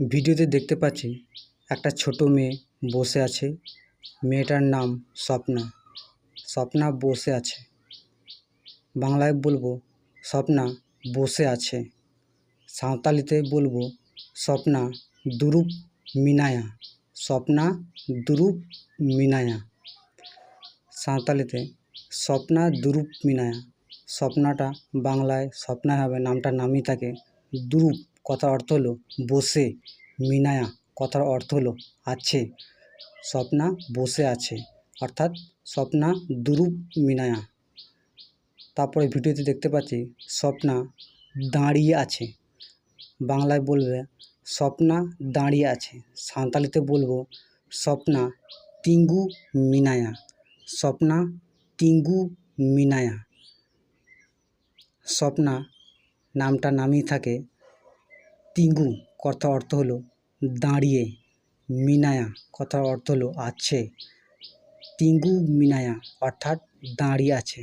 ভিডিওতে দেখতে পাচ্ছি একটা ছোট মেয়ে বসে আছে। মেয়েটার নাম স্বপ্না। স্বপ্না বসে আছে। বাংলায় বলব, স্বপ্না বসে আছে। সাঁওতালিতে বলব, স্বপ্না দুরূপ মিনায়া। স্বপ্না দুরূপ মিনায়া। সাঁওতালিতে, স্বপ্না দুরুপ মিনায়া। স্বপ্নাটা বাংলায় স্বপ্না হবে নামটা নামই থাকে দুরুপ। কথার অর্থ হলো বসে। মিনায়া, কথার অর্থ হলো আছে। স্বপ্না বসে আছে, অর্থাৎ স্বপ্না দুরুপ মিনায়া। তারপরে ভিডিওতে দেখতে পাচ্ছি স্বপ্না দাঁড়িয়ে আছে। বাংলায় বলবে, স্বপ্না দাঁড়িয়ে আছে। সাঁওতালিতে বলব, স্বপ্না তিঙ্গু মিনায়া। স্বপ্না তিঙ্গু মিনায়া। স্বপ্না নামটা নামই থাকে তিঙ্গু কথা অর্থ হলো দাঁড়িয়ে। মিনায়া, কথার অর্থ হলো আছে। তিঙ্গু মিনায়া, অর্থাৎ দাঁড়িয়ে আছে।